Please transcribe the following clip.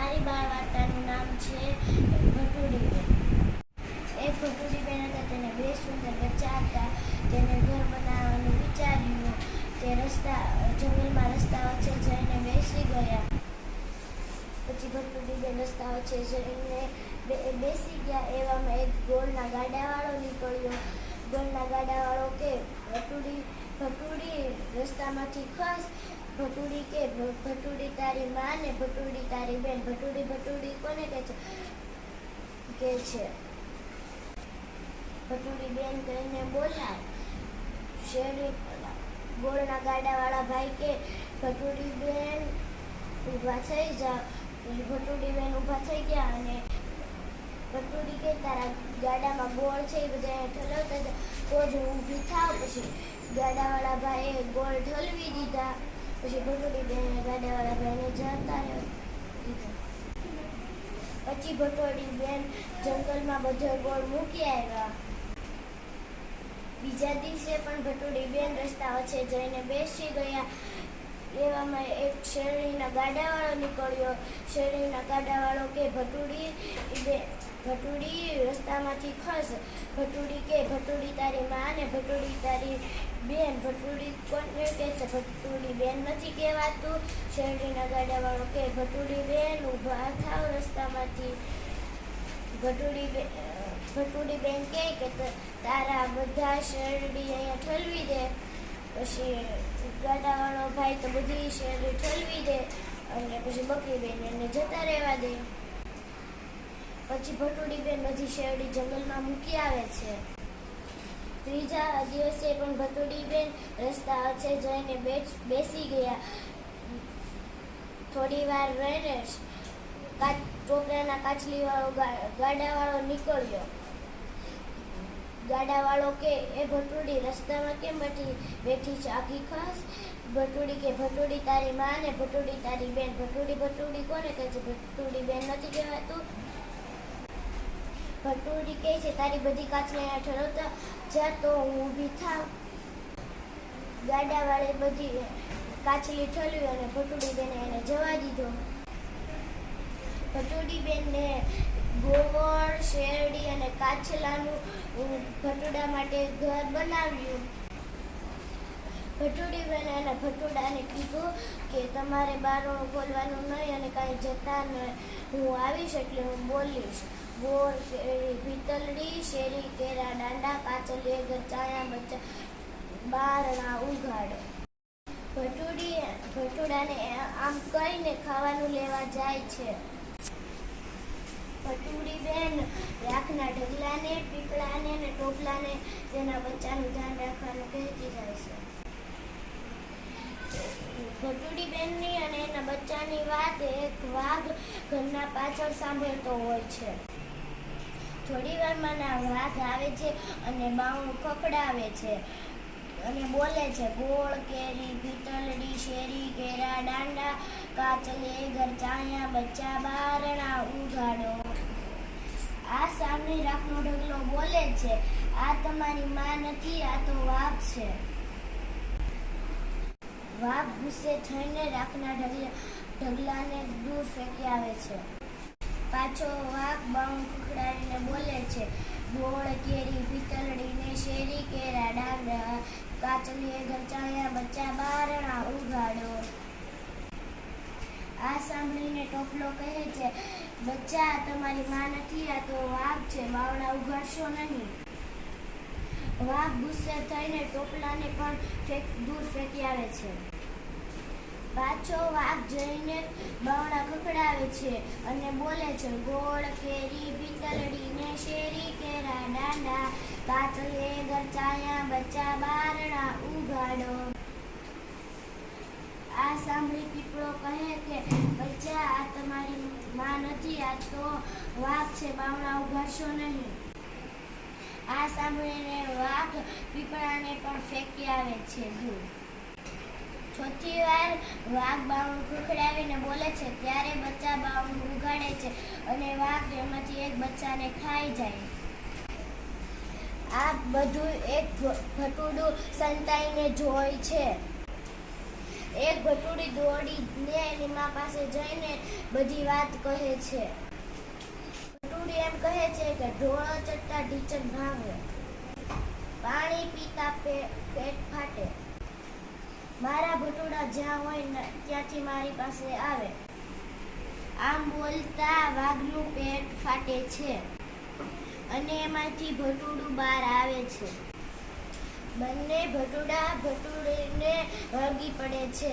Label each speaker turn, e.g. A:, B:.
A: મારી બાળ વાર્તાનું નામ છે ભટુડીબેન. એક ભટુડીબેન હતા, તેને બે સુંદર બચ્ચા હતા. તેને ઘર બનાવવાનું વિચાર્યું. તે રસ્તા, જંગલમાં રસ્તા વચ્ચે જઈને બેસી ગયા. પછી ભટુડીબેન રસ્તા વચ્ચે જઈને બેસી ગયા. એવામાં એક ગોળના ગાડાવાળો નીકળ્યો. ગોળના ગાડાવાળો કે ભટુડી ભટુડી રસ્તામાંથી ખસ ભટુડી કે ભટુડી તારી માં ને ભટુડી તારી બેન? ભટુડી ભટુડી કોને કહે છે? કે છે. ભટુડી બેન કહીને બોલાય. શેરી ગોળના ગાડાવાળા ભાઈ કે, ભટુડી બેન ઊભા થઈ જા. ભટુડી બેન ઊભા થઈ ગયા અને ભટુડી કે, તારા ગાડામાં ગોળ છે, એ બધા ઠલવતા તો જ હું ઊભી થાવ. પછી ગાડાવાળા ભાઈએ ગોળ ઠલવી દીધા. પછી ભટુડી બેને ગાડાવાળા બેને જતા પછી ભટોડી બેન જંગલમાં બધો ગોળ મૂકી આવ્યા. બીજા દિવસે પણ ભટુડી બેન રસ્તા વચ્ચે જઈને બેસી ગયા. એવામાં એક શેરડીના ગાડાવાળો નીકળ્યો. શેરડીના ગાડાવાળો કે ભટુડી ભટુડી રસ્તામાંથી ખસ. ભટુડી કે ભટુડી તારી માં ને ભટુડી તારી બેન ભટુડી કોને કે છે? ભટુડી બેન નથી કહેવાતું. શેરડીના ગાડાવાળો કે ભટુડી બેન ઊભા થાવ રસ્તામાંથી. ભટુડી બેન ભટુડી બેન કહે કે તારા બધા શેરડી અહીંયા ઠલવી દે. પછી ગાડાવાળો ભાઈ તો બધી શેરડી ઠલવી દે અને પછી બકરી બેન એને જતા રહેવા દે. પછી ભટુડી બેન બધી શેરડી જંગલમાં મૂકી આવે છે. ત્રીજા દિવસે પણ ભટુડીબેન રસ્તા વચ્ચે જઈને બેસી ગયા. થોડી વાર રહીને ટોપરાના કાચલી વાળો ગાડાવાળો નીકળ્યો. ગાડાવાળો કે, એ ભટુડી રસ્તામાં કેમ બેઠી બેઠી છે? આખી ખાસ? ભટુડી કે ભટુડી તારી માં ને ભટુડી તારી બેન ભટુડી ભટુડી કોને કહે છે? ભટુડી બેન નથી કહેવાતું. ભટુડી કહે છે, તારી બધી કાચને ઠરવતા જા તો હું ઊભી થાવ. ગાડાવાળે બધી કાચલી ઠલવી અને ભટુડી બેને એને જવા દીધો. ભટુડી બેનને ગોળ, શેરડી અને કાચલાનું ભટુડા માટે ઘર બનાવ્યું. ભટુડી બેને એના ભટુડાને કીધું કે, તમારે બારણું ખોલવાનું નહીં અને કાંઈ જતા નહીં. હું આવીશ એટલે હું બોલીશ. ગોળ શેરી ભીતલડી શેરી કેરા દાંડા પાછળ ઘર ચાયા બચ્ચા બારણા ઉઘાડો. ભટુડી ભટુડાને આમ કહીને ખાવાનું લેવા જાય છે. ભટુડી બેન રાખના ઢગલાને, પીપળાને અને ટોપલાને તેના બચ્ચાનું ધ્યાન રાખવાનું કહેતી જાય છે. ભટુડી બેનની અને એના બચ્ચાની વાત એક વાઘ ઘરના પાછળ સાંભળતો હોય છે. થોડી વારમાં ના વાઘ આવે છે અને બાવણું ખખડાવે છે. અને બોલે છે, ગોળ, કેરી પીતળડી શેરી કેરા દાંડા, કાચલે, ઘર ચાયા, બચ્ચા, બારણા, ઉઘાડો. આ સામે રાખનો ઢગલો બોલે છે, આ તમારી માં નથી, આ તો વાઘ છે. વાઘ ગુસ્સે થઈને રાખના ઢગલા ઢગલાને દૂર ફેંકી આવે છે. પાછો વાઘ બાઉન્ડ ખખડાવીને બોલે છે, ગોળ, કેરી પિતળડીને શેરી, કેરા, ડાંગરા કાચલીએ ઘરચાયા બચ્ચા બારણા ઉગાડો. આ સાંભળીને ટોપલો કહે છે, બચ્ચા, તમારી માં નથી, આ તો વાઘ છે બાવડા ઉગાડશો નહીં. વાઘ ગુસ્સે થઈને ટોપલાને પણ દૂર ફેંકી આવે છે. પાછો વાઘ જઈને બાવડા ખખડાવે છે અને બોલે છે, ગોળ કેરી પિતળડી ને શેરી કેરા દાંડા કાચલે ગરચાયા બચ્ચા બારણા ઉગાડો. આ સાંભળી પીપળો કહે કે, બચ્ચા, આ તમારી માં નથી, આ તો વાઘ છે, બાવણા ઉઘાડશો નહીં. આ સાંભળીને વાઘ પીપળાને પણ ફેંકી આવે છે દૂર વાર વાઘ બાવણું ખખડાવીને બોલે છે, ત્યારે બચ્ચા બાવણું ઉગાડે છે અને વાઘ એમાંથી એક બચ્ચાને ખાઈ જાય. આ બધું એક ભટુડું સંતાઈને જોઈ છે. એક ભટુડી દોડીને એની મા પાસે જઈને બધી વાત કહે છે. ભટુડી એમ કહે છે કે ઢોળો ચડતા ઢીચક ભાવે. પાણી પીતા પેટ ફાટે. મારા ભટુડા જ્યાં હોય ત્યાંથી મારી પાસે આવે. આમ બોલતા વાઘનું પેટ ફાટે છે અને એમાંથી ભટુડું બહાર આવે છે. બંને ભટુડા ભટુડીને વળગી પડે છે.